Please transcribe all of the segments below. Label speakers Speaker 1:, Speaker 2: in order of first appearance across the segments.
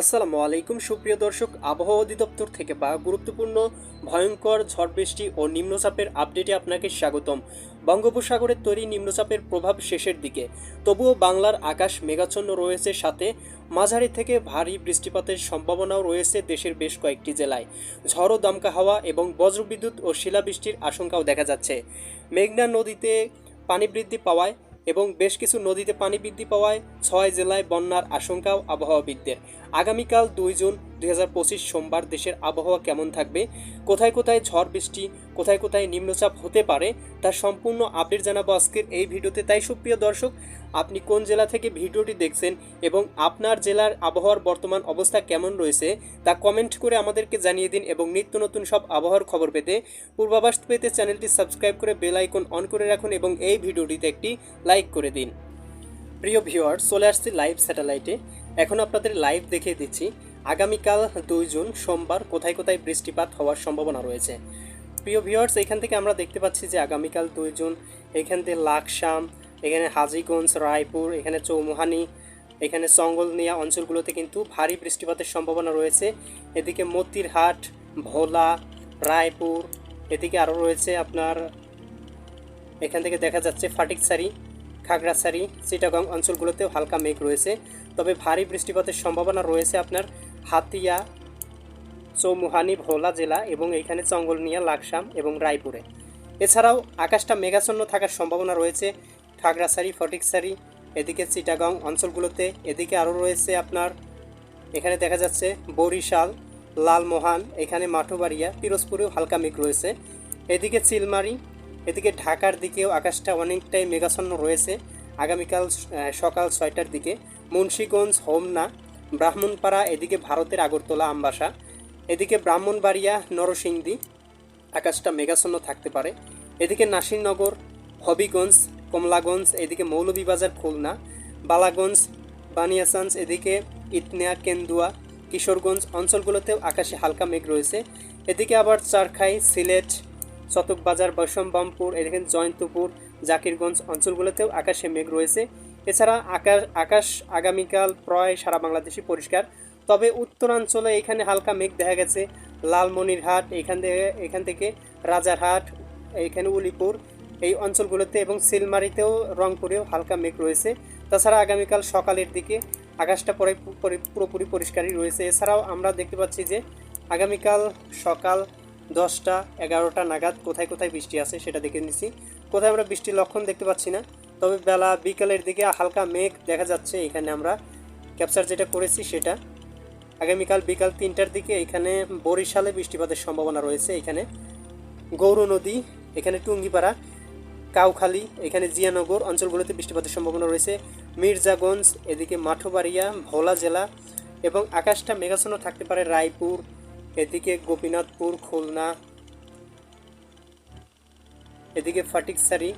Speaker 1: আসসালামু আলাইকুম, সুপ্রিয় দর্শক, আবহাওয়া অধিদপ্তর থেকে বা গুরুত্বপূর্ণ ভয়ঙ্কর ঝড় বৃষ্টি ও নিম্নচাপের আপডেটে আপনাকে স্বাগতম। বঙ্গোপসাগরের তৈরি নিম্নচাপের প্রভাব শেষের দিকে। তবুও বাংলার আকাশ মেঘাচ্ছন্ন রয়েছে সাথে মাঝারি থেকে ভারী বৃষ্টিপাতের সম্ভাবনাও রয়েছে দেশের বেশ কয়েকটি জেলায়। ঝড় দমকা হাওয়া এবং বজ্রবিদ্যুৎ ও শিলাবৃষ্টির আশঙ্কাও দেখা যাচ্ছে। মেঘনা নদীতে পানি বৃদ্ধি পাওয়ায় এবং বেশ কিছু নদীতে পানি বৃদ্ধি পাওয়ায় ছয় জেলায় বন্যার আশঙ্কাও আবহাওয়াবিদদের। আগামীকাল দুই জুন দু হাজার পঁচিশ সোমবার দেশের আবহাওয়া কেমন থাকবে, কোথায় কোথায় ঝড় বৃষ্টি, কোথায় কোথায় নিম্নচাপ হতে পারে, তার সম্পূর্ণ আপডেট জানাব আজকের এই ভিডিওতে। তাই সুপ্রিয় দর্শক, আপনি কোন জেলা থেকে ভিডিওটি দেখছেন এবং আপনার জেলার আবহাওয়ার বর্তমান অবস্থা কেমন রয়েছে তা কমেন্ট করে আমাদেরকে জানিয়ে দিন এবং নিত্য নতুন সব আবহাওয়ার খবর পেতে পূর্বাভাস পেতে চ্যানেলটি সাবস্ক্রাইব করে বেল আইকন অন করে রাখুন এবং এই ভিডিওটিতে একটি লাইক করে দিন। প্রিয় ভিউয়ার চলে আসছি লাইভ স্যাটেলাইটে। এখন আপনাদের লাইভ দেখিয়ে দিচ্ছি। আগামীকাল দুই জুন, সোমবার কোথায় কোথায় বৃষ্টিপাত হওয়ার সম্ভাবনা রয়েছে। প্রিয় ভিউয়ার্স এখান থেকে আমরা দেখতে পাচ্ছি যে আগামীকাল দুই জুন, এখান থেকে লাকসাম, এখানে হাজিগঞ্জ, রায়পুর, এখানে চৌমুহানি, এখানে চঙ্গলনিয়া অঞ্চলগুলোতে কিন্তু ভারী বৃষ্টিপাতের সম্ভাবনা রয়েছে। এদিকে মতিরহাট, ভোলা, রায়পুর, এদিকে আরও রয়েছে আপনার, এখান থেকে দেখা যাচ্ছে ফাটিকসারি খাগড়াছড়ি, চিটাগং অঞ্চলগুলোতেও হালকা মেঘ রয়েছে। তবে ভারী বৃষ্টিপাতের সম্ভাবনা রয়েছে আপনার হাতিয়া, চৌমুহানি, ভোলা জেলা এবং এখানে চঙ্গলনিয়া, লাকসাম এবং রায়পুরে। এছাড়াও আকাশটা মেঘাচ্ছন্ন থাকার সম্ভাবনা রয়েছে খাগড়াছড়ি, ফটিকছড়ি, এদিকে চিটাগং অঞ্চলগুলোতে, এদিকে আরও রয়েছে আপনার, এখানে দেখা যাচ্ছে বরিশাল, লালমোহান, এখানে মাঠুবাড়িয়া, পিরোজপুরেও হালকা মেঘ রয়েছে। এদিকে চিলমারি, এদিকে ঢাকার দিকেও আকাশটা অনেকটাই মেঘাচ্ছন্ন রয়েছে আগামীকাল সকাল ছয়টার দিকে। মুন্সীগঞ্জ, হোমনা, ব্রাহ্মণপাড়া, এদিকে ভারতের আগরতলা, আমবাসা, এদিকে ব্রাহ্মণবাড়িয়া, নরসিংদী, আকাশটা মেঘাচ্ছন্ন থাকতে পারে। এদিকে নাসিরনগর, হবিগঞ্জ, কমলাগঞ্জ, এদিকে মৌলভীবাজার, খুলনা, বালাগঞ্জ বানিয়াসাঞ্জ এদিকে ইতনিয়া কেন্দুয়া, কিশোরগঞ্জ অঞ্চলগুলোতেও আকাশে হালকা মেঘ রয়েছে। এদিকে আবার চারখাই, সিলেট, চতকবাজার বৈষম্বামপুর এদিকে জয়ন্তপুর, জাকিরগঞ্জ অঞ্চলগুলোতেও আকাশে মেঘ রয়েছে। এছাড়া আকাশ আকাশ আগামীকাল প্রায় সারা বাংলাদেশই পরিষ্কার। তবে উত্তরাঞ্চলে এখানে হালকা মেঘ দেখা গেছে। লালমনিরহাট, এখান থেকে এখান থেকে রাজারহাট, এখানে উলিপুর, এই অঞ্চলগুলোতে এবং সিলমারিতেও রংপুরেও হালকা মেঘ রয়েছে। তাছাড়া আগামীকাল সকালের দিকে আকাশটা পরি- পুরোপুরি পরিষ্কারই রয়েছে। এছাড়াও আমরা দেখতে পাচ্ছি যে আগামীকাল সকাল দশটা, এগারোটা নাগাদ কোথায় কোথায় বৃষ্টি আছে সেটা দেখে নিচ্ছি। কোথায় আমরা বৃষ্টির লক্ষণ দেখতে পাচ্ছি না। তবে বেলা বিকালের দিকে হালকা মেঘ দেখা যাচ্ছে এখানে আমরা। ক্যাপচার যেটা করেছি সেটা। আগামীকাল বিকাল তিনটার দিকে এখানে বরিশালে বৃষ্টিপাতের সম্ভাবনা রয়েছে এখানে। গৌর নদী, এখানে টুঙ্গিপাড়া, কাউখালী, এখানে জিয়ানগর অঞ্চলগুলোতে বৃষ্টিপাতের সম্ভাবনা রয়েছে। মির্জাগঞ্জ, এদিকে মাঠবাড়িয়া, ভোলা জেলা এবং আকাশটা মেঘাচ্ছন্ন থাকতে পারে রায়পুর, এদিকে গোপীনাথপুর, খুলনা, এদিকে ফাটিকসারি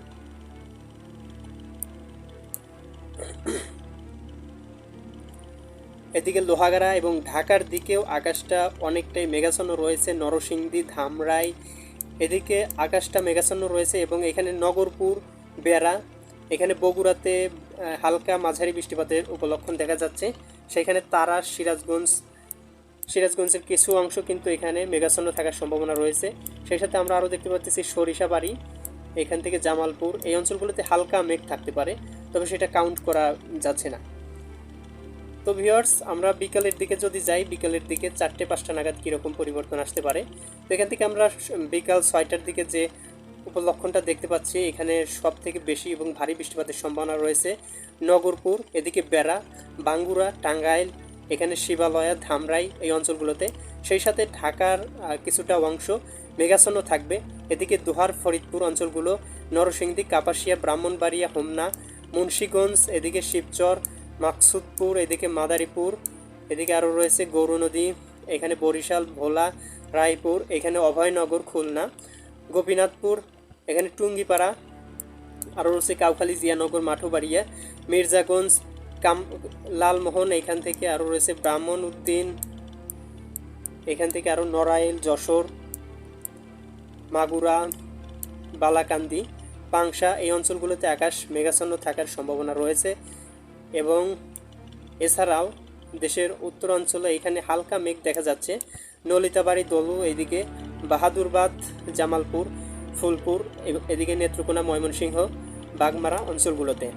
Speaker 1: এদিকে লোহাগাড়া এবং ঢাকার দিকেও আকাশটা অনেকটাই মেঘাচ্ছন্ন রয়েছে, নরসিংদী, ধামরাই। এদিকে আকাশটা মেঘাচ্ছন্ন রয়েছে এবং এখানে নগরপুর, বেড়া, এখানে বগুড়াতে হালকা মাঝারি বৃষ্টিপাতের উপলক্ষণ দেখা যাচ্ছে। সেখানে তারা, সিরাজগঞ্জ, সিরাজগঞ্জের কিছু অংশ কিন্তু এখানে মেঘাচ্ছন্ন থাকার সম্ভাবনা রয়েছে। সেই সাথে আমরা আরও দেখতে পাচ্ছি সরিষাবাড়ি, এখান থেকে জামালপুর। এই অঞ্চলগুলোতে হালকা মেঘ থাকতে পারে, তবে সেটা কাউন্ট করা যাচ্ছে না। তো ভিউয়ার্স আমরা বিকালের দিকে যদি যাই, বিকালের দিকে চারটে, পাঁচটা নাগাদ কীরকম পরিবর্তন আসতে পারে? তো এখান থেকে আমরা বিকাল ছয়টার দিকে যে উপলক্ষণটা দেখতে পাচ্ছি, এখানে সব থেকে বেশি এবং ভারী বৃষ্টিপাতের সম্ভাবনা রয়েছে। নগরপুর, এদিকে বেড়া, বাঙ্গুরা, টাঙ্গাইল, এখানে শিবালয়া, ধামরাই এই অঞ্চলগুলোতে। সেই সাথে ঢাকার কিছুটা অংশ মেঘাচ্ছন্ন থাকবে। এদিকে দোহার, ফরিদপুর অঞ্চলগুলো, নরসিংদী, কাপাসিয়া, ব্রাহ্মণবাড়িয়া, হোমনা, মুন্সীগঞ্জ, এদিকে শিবচর মাকসুদপুর, এদিকে মাদারীপুর, এদিকে আরও রয়েছে গৌর নদী, এখানে বরিশাল, ভোলা, রায়পুর, এখানে অভয়নগর, খুলনা, গোপীনাথপুর, এখানে টুঙ্গিপাড়া আরও রয়েছে কাউখালী, জিয়ানগর, মাঠুবাড়িয়া, মির্জাগঞ্জ, কাম, লালমোহন, এখান থেকে আরও রয়েছে ব্রাহ্মণ উদ্দিন, এখান থেকে আরও নড়াইল, যশোর, মাগুরা, বালাকান্দি, পাংশা, এই অঞ্চলগুলোতে আকাশ মেঘাচ্ছন্ন থাকার সম্ভাবনা রয়েছে। এবং এছাড়াও দেশের উত্তরাঞ্চলে এখানে হালকা মেঘ দেখা যাচ্ছে। নলিতাবাড়ি, দলু, এদিকে বাহাদুরবাদ, জামালপুর, ফুলপুর এদিকে নেত্রকোনা, ময়মনসিংহ, বাগমারা অঞ্চলগুলোতে।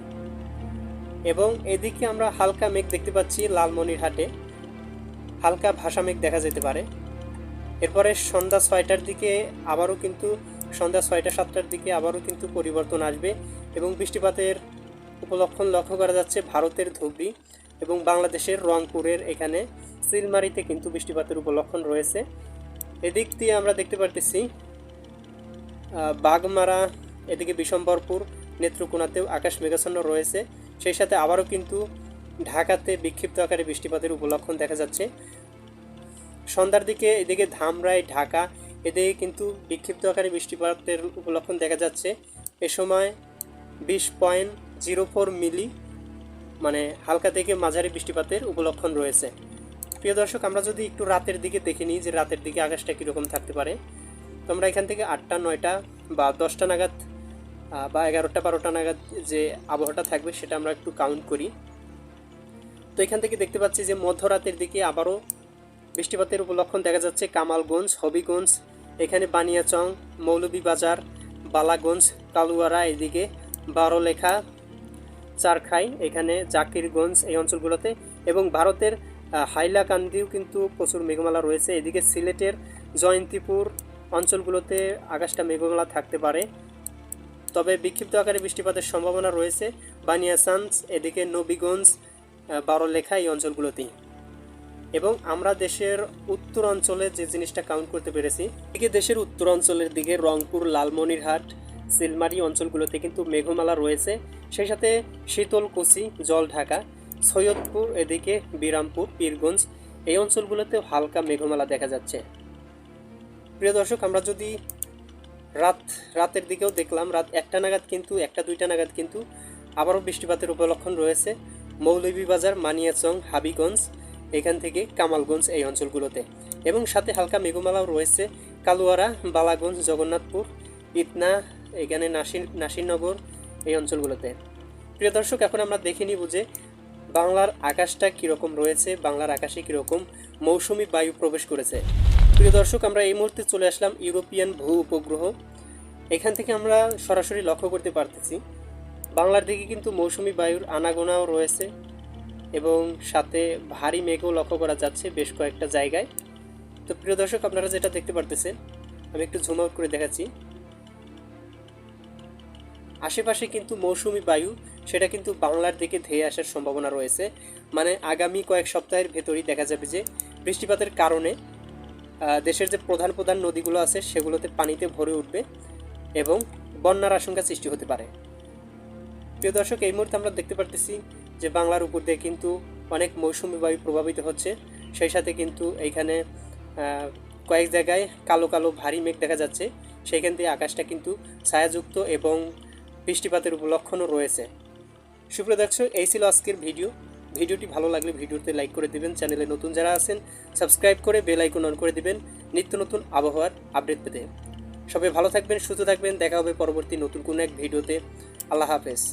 Speaker 1: এবং এদিকে আমরা হালকা মেঘ দেখতে পাচ্ছি লালমনিরহাটে। হালকা ভাষা মেঘ দেখা যেতে পারে। এরপরে সন্ধ্যা ছয়টার দিকে আবারও কিন্তু, সন্ধ্যা ছয়টা সাতটার দিকে আবারও কিন্তু পরিবর্তন আসবে এবং বৃষ্টিপাতের উপলক্ষণ লক্ষ্য করা যাচ্ছে ভারতের ধুবড়ি এবং বাংলাদেশের রংপুরের এখানে সিলমারিতে কিন্তু বৃষ্টিপাতের উপলক্ষণ রয়েছে। এদিক দিয়ে আমরা দেখতে পারতেছি বাগমারা, এদিকে বিশম্বরপুর, নেত্রকোনাতেও আকাশ মেঘাচ্ছন্ন রয়েছে। সেই সাথে আবারও কিন্তু ঢাকাতে বিক্ষিপ্ত আকারে বৃষ্টিপাতের উপলক্ষণ দেখা যাচ্ছে। সন্ধ্যার দিকে এদিকে ধামরাই, ঢাকা, এদিকে কিন্তু বিক্ষিপ্ত আকারে বৃষ্টিপাতের উপলক্ষণ দেখা যাচ্ছে। এ সময় বিশ পয়েন্ট জিরো ফোর মিলি মানে হালকা থেকে মাঝারি বৃষ্টিপাতের উপলক্ষণ রয়েছে। প্রিয় দর্শক, আমরা যদি একটু রাতের দিকে দেখে নিই যে রাতের দিকে আকাশটা কীরকম থাকতে পারে। তো আমরা এখান থেকে আটটা, নয়টা বা দশটা নাগাদ বা এগারোটা, বারোটা নাগাদ যে আবহাওয়াটা থাকবে সেটা আমরা একটু কাউন্ট করি। তো এখান থেকে দেখতে পাচ্ছি যে মধ্যরাতের দিকে আবারও বৃষ্টিপাতের উপলক্ষণ দেখা যাচ্ছে। কামালগঞ্জ, হবিগঞ্জ, এখানে বানিয়াচং, মৌলভীবাজার, বালাগঞ্জ, কালুয়ারা, এদিকে বারোলেখা চারখাই এখানে জাকিরগঞ্জ এই অঞ্চলগুলোতে এবং ভারতের হাইলাকান্দিও কিন্তু প্রচুর মেঘমালা রয়েছে। এদিকে সিলেটের জয়ন্তীপুর অঞ্চলগুলোতে আকাশটা মেঘমালা থাকতে পারে। তবে বিক্ষিপ্ত আকারে বৃষ্টিপাতের সম্ভাবনা রয়েছে। বানিয়াসান্স, এদিকে নবীগঞ্জ বারোলেখা এই অঞ্চলগুলোতেই। এবং আমরা দেশের উত্তর অঞ্চলে যে জিনিসটা কাউন্ট করতে পেরেছি, এদিকে দেশের উত্তর অঞ্চলের দিকে রংপুর, লালমনিরহাট, সিলমারি অঞ্চলগুলোতে কিন্তু মেঘমালা রয়েছে। সেই সাথে শীতলকুচি, জলঢাকা, সৈয়দপুর, এদিকে বিরামপুর, পীরগঞ্জ, এই অঞ্চলগুলোতেও হালকা মেঘমালা দেখা যাচ্ছে। প্রিয় দর্শক, আমরা যদি রাত, রাতের দিকেও দেখলাম, রাত একটা নাগাদ কিন্তু, একটা দুইটা নাগাদ কিন্তু আবারও বৃষ্টিপাতের উপলক্ষণ রয়েছে। মৌলভীবাজার, মানিয়াচং, হাবিগঞ্জ, এখান থেকে কামালগঞ্জ এই অঞ্চলগুলোতে। এবং সাথে হালকা মেঘমালাও রয়েছে কালুয়ারা, বালাগঞ্জ, জগন্নাথপুর, ইতনা, এখানে নাসির, নাসিরনগর এই অঞ্চলগুলোতে। প্রিয় দর্শক, এখন আমরা দেখে নিব যে বাংলার আকাশটা কীরকম রয়েছে, বাংলার আকাশে কীরকম মৌসুমি বায়ু প্রবেশ করেছে। প্রিয় দর্শক, আমরা এই মুহূর্তে চলে আসলাম ইউরোপিয়ান ভূ উপগ্রহ। এখান থেকে আমরা সরাসরি লক্ষ্য করতে পারতেছি, বাংলার দিকে কিন্তু মৌসুমি বায়ুর আনাগোনাও রয়েছে এবং সাথে ভারী মেঘও লক্ষ্য করা যাচ্ছে বেশ কয়েকটা জায়গায়। তো প্রিয় দর্শক, আপনারা যেটা দেখতে পারতেছেন, আমি একটু জুম আউট করে দেখাচ্ছি। আশেপাশে কিন্তু মৌসুমি বায়ু, সেটা কিন্তু বাংলার দিকে ধেয়ে আসার সম্ভাবনা রয়েছে। মানে আগামী কয়েক সপ্তাহের ভেতরই দেখা যাবে যে, বৃষ্টিপাতের কারণে দেশের যে প্রধান প্রধান নদীগুলো আছে, সেগুলোতে পানিতে ভরে উঠবে এবং বন্যার আশঙ্কা সৃষ্টি হতে পারে। প্রিয় দর্শক, এই মুহূর্তে আমরা দেখতে পারতেছি যে বাংলার উপর দিয়ে কিন্তু অনেক মৌসুমি বায়ু প্রভাবিত হচ্ছে। সেই সাথে কিন্তু এইখানে কয়েক জায়গায় কালো কালো ভারী মেঘ দেখা যাচ্ছে। সেইখান দিয়ে আকাশটা কিন্তু ছায়াযুক্ত এবং বৃষ্টিপাতের উপলক্ষণও রয়েছে। সুপ্রিয় দর্শক, এই ছিল আজকের ভিডিও। ভিডিওটি ভালো লাগলে ভিডিওতে লাইক করে দিবেন। চ্যানেলে নতুন যারা আছেন, সাবস্ক্রাইব করে বেল আইকন অন করে দিবেন। নিত্য নতুন আবহাওয়ার আপডেট পেতে। সবাই ভালো থাকবেন, সুস্থ থাকবেন। দেখা হবে পরবর্তী নতুন কোনো এক ভিডিওতে। আল্লাহ হাফেজ।